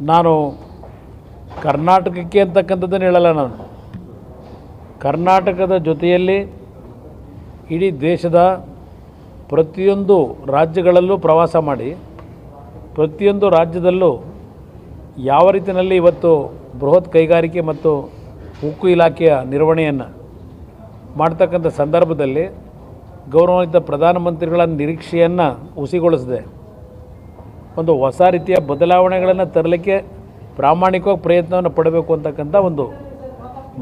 ನಾನು ಕರ್ನಾಟಕಕ್ಕೆ ಅಂತಕ್ಕಂಥದ್ದನ್ನು ಹೇಳಲ್ಲ ನಾನು. ಕರ್ನಾಟಕದ ಜೊತೆಯಲ್ಲಿ ಇಡೀ ದೇಶದ ಪ್ರತಿಯೊಂದು ರಾಜ್ಯಗಳಲ್ಲೂ ಪ್ರವಾಸ ಮಾಡಿ, ಪ್ರತಿಯೊಂದು ರಾಜ್ಯದಲ್ಲೂ ಯಾವ ರೀತಿಯಲ್ಲಿ ಇವತ್ತು ಬೃಹತ್ ಕೈಗಾರಿಕೆ ಮತ್ತು ಉಕ್ಕು ಇಲಾಖೆಯ ನಿರ್ವಹಣೆಯನ್ನು ಮಾಡ್ತಕ್ಕಂಥ ಸಂದರ್ಭದಲ್ಲಿ ಗೌರವಾನ್ವಿತ ಪ್ರಧಾನಮಂತ್ರಿಗಳ ನಿರೀಕ್ಷೆಯನ್ನು ಹುಸಿಗೊಳಿಸಿದೆ. ಒಂದು ಹೊಸ ರೀತಿಯ ಬದಲಾವಣೆಗಳನ್ನು ತರಲಿಕ್ಕೆ ಪ್ರಾಮಾಣಿಕವಾಗಿ ಪ್ರಯತ್ನವನ್ನು ಪಡಬೇಕು ಅಂತಕ್ಕಂಥ ಒಂದು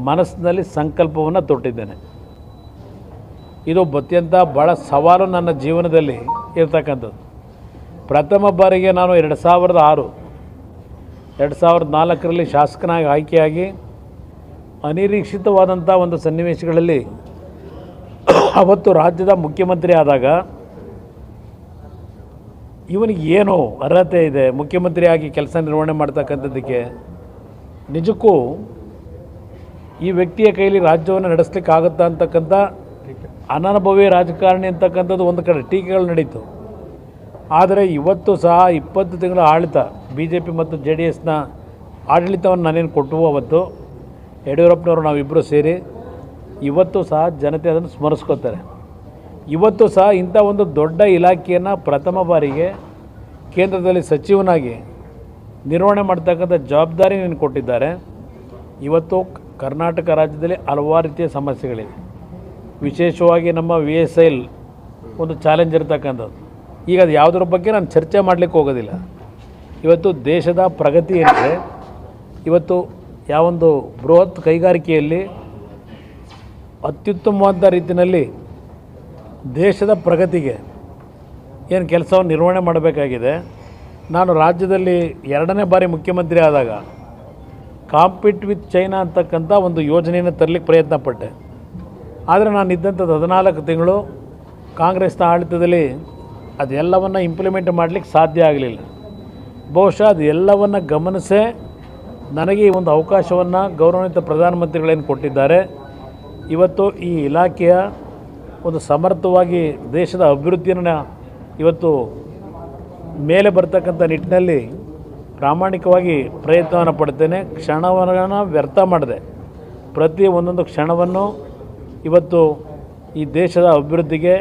ಮನಸ್ಸಿನಲ್ಲಿ ಸಂಕಲ್ಪವನ್ನು ತೊಟ್ಟಿದ್ದೇನೆ. ಇದು ಅತ್ಯಂತ ಭಾಳ ಸವಾಲು ನನ್ನ ಜೀವನದಲ್ಲಿ ಇರತಕ್ಕಂಥದ್ದು. ಪ್ರಥಮ ಬಾರಿಗೆ ನಾನು ಎರಡು ಸಾವಿರದ ಆರು, ಎರಡು ಸಾವಿರದ ನಾಲ್ಕರಲ್ಲಿ ಶಾಸಕನಾಗಿ ಆಯ್ಕೆಯಾಗಿ ಅನಿರೀಕ್ಷಿತವಾದಂಥ ಒಂದು ಸನ್ನಿವೇಶಗಳಲ್ಲಿ ಅವತ್ತು ರಾಜ್ಯದ ಮುಖ್ಯಮಂತ್ರಿ ಆದಾಗ ಇವನಿಗೆ ಏನು ಅರ್ಹತೆ ಇದೆ? ಮುಖ್ಯಮಂತ್ರಿಯಾಗಿ ಕೆಲಸ ನಿರ್ವಹಣೆ ಮಾಡ್ತಕ್ಕಂಥದ್ದಕ್ಕೆ ನಿಜಕ್ಕೂ ಈ ವ್ಯಕ್ತಿಯ ಕೈಲಿ ರಾಜ್ಯವನ್ನು ನಡೆಸಲಿಕ್ಕೆ ಆಗುತ್ತಾ ಅಂತಕ್ಕಂಥ ಅನನುಭವಿ ರಾಜಕಾರಣಿ ಅಂತಕ್ಕಂಥದ್ದು ಒಂದು ಕಡೆ ಟೀಕೆಗಳು ನಡೀತು. ಆದರೆ ಇವತ್ತು ಸಹ ಇಪ್ಪತ್ತು ತಿಂಗಳ ಆಡಳಿತ ಬಿ ಜೆ ಪಿ ಮತ್ತು ಜೆ ಡಿ ಎಸ್ನ ಆಡಳಿತವನ್ನು ನಾನೇನು ಕೊಟ್ಟವು ಅವತ್ತು ಯಡಿಯೂರಪ್ಪನವರು ನಾವಿಬ್ಬರು ಸೇರಿ ಇವತ್ತು ಸಹ ಜನತೆ ಅದನ್ನು ಸ್ಮರಿಸ್ಕೋತಾರೆ. ಇವತ್ತು ಸಹ ಇಂಥ ಒಂದು ದೊಡ್ಡ ಇಲಾಖೆಯನ್ನು ಪ್ರಥಮ ಬಾರಿಗೆ ಕೇಂದ್ರದಲ್ಲಿ ಸಚಿವನಾಗಿ ನಿರ್ವಹಣೆ ಮಾಡ್ತಕ್ಕಂಥ ಜವಾಬ್ದಾರಿ ನೀನು ಕೊಟ್ಟಿದ್ದಾರೆ. ಇವತ್ತು ಕರ್ನಾಟಕ ರಾಜ್ಯದಲ್ಲಿ ಹಲವಾರು ರೀತಿಯ ಸಮಸ್ಯೆಗಳಿವೆ. ವಿಶೇಷವಾಗಿ ನಮ್ಮ ವಿ ಎಸ್ ಐಲ್ ಒಂದು ಚಾಲೆಂಜ್ ಇರತಕ್ಕಂಥದ್ದು. ಈಗ ಅದು ಯಾವುದ್ರ ಬಗ್ಗೆ ನಾನು ಚರ್ಚೆ ಮಾಡಲಿಕ್ಕೆ ಹೋಗೋದಿಲ್ಲ. ಇವತ್ತು ದೇಶದ ಪ್ರಗತಿ ಏನಿದೆ, ಇವತ್ತು ಯಾವೊಂದು ಬೃಹತ್ ಕೈಗಾರಿಕೆಯಲ್ಲಿ ಅತ್ಯುತ್ತಮವಾದ ರೀತಿಯಲ್ಲಿ ದೇಶದ ಪ್ರಗತಿಗೆ ಏನು ಕೆಲಸವನ್ನು ನಿರ್ವಹಣೆ ಮಾಡಬೇಕಾಗಿದೆ. ನಾನು ರಾಜ್ಯದಲ್ಲಿ ಎರಡನೇ ಬಾರಿ ಮುಖ್ಯಮಂತ್ರಿ ಆದಾಗ ಕಾಂಪಿಟ್ ವಿತ್ ಚೈನಾ ಅಂತಕ್ಕಂಥ ಒಂದು ಯೋಜನೆಯನ್ನು ತರಲಿಕ್ಕೆ ಪ್ರಯತ್ನ ಪಟ್ಟೆ ಆದರೆ ನಾನು ಇದ್ದಂಥದ್ದು ಹದಿನಾಲ್ಕು ತಿಂಗಳು ಕಾಂಗ್ರೆಸ್ನ ಆಡಳಿತದಲ್ಲಿ ಅದೆಲ್ಲವನ್ನು ಇಂಪ್ಲಿಮೆಂಟ್ ಮಾಡಲಿಕ್ಕೆ ಸಾಧ್ಯ ಆಗಲಿಲ್ಲ. ಬಹುಶಃ ಅದು ಎಲ್ಲವನ್ನು ಗಮನಿಸೇ ನನಗೆ ಈ ಒಂದು ಅವಕಾಶವನ್ನು ಗೌರವಾನ್ವಿತ ಪ್ರಧಾನಮಂತ್ರಿಗಳೇನು ಕೊಟ್ಟಿದ್ದಾರೆ. ಇವತ್ತು ಈ ಇಲಾಖೆಯ ಒಂದು ಸಮರ್ಥವಾಗಿ ದೇಶದ ಅಭಿವೃದ್ಧಿಯನ್ನು ಇವತ್ತು ಮೇಲೆ ಬರ್ತಕ್ಕಂಥ ನಿಟ್ಟಿನಲ್ಲಿ ಪ್ರಾಮಾಣಿಕವಾಗಿ ಪ್ರಯತ್ನವನ್ನು ಪಡ್ತೇನೆ, ಕ್ಷಣವನ್ನು ವ್ಯರ್ಥ ಮಾಡಿದೆ. ಪ್ರತಿ ಒಂದೊಂದು ಕ್ಷಣವನ್ನು ಇವತ್ತು ಈ ದೇಶದ ಅಭಿವೃದ್ಧಿಗೆ,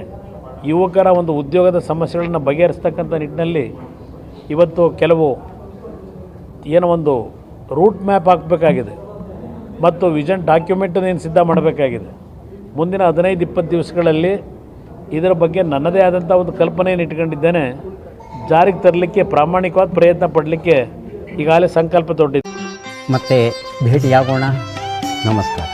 ಯುವಕರ ಒಂದು ಉದ್ಯೋಗದ ಸಮಸ್ಯೆಗಳನ್ನು ಬಗೆಹರಿಸ್ತಕ್ಕಂಥ ನಿಟ್ಟಿನಲ್ಲಿ ಇವತ್ತು ಕೆಲವು ಏನೋ ಒಂದು ರೂಟ್ ಮ್ಯಾಪ್ ಹಾಕಬೇಕಾಗಿದೆ. ಮತ್ತು ವಿಷನ್ ಡಾಕ್ಯುಮೆಂಟನ್ನು ಏನು ಸಿದ್ಧ ಮಾಡಬೇಕಾಗಿದೆ. ಮುಂದಿನ ಹದಿನೈದು, ಇಪ್ಪತ್ತು ದಿವಸಗಳಲ್ಲಿ ಇದರ ಬಗ್ಗೆ ನನ್ನದೇ ಆದಂಥ ಒಂದು ಕಲ್ಪನೆಯನ್ನು ಇಟ್ಕೊಂಡಿದ್ದೇನೆ. ಜಾರಿಗೆ ತರಲಿಕ್ಕೆ ಪ್ರಾಮಾಣಿಕವಾದ ಪ್ರಯತ್ನ ಪಡಲಿಕ್ಕೆ ಈಗಾಗಲೇ ಸಂಕಲ್ಪ ತೊಟ್ಟಿದ್ದೆ. ಮತ್ತೆ ಭೇಟಿಯಾಗೋಣ. ನಮಸ್ಕಾರ.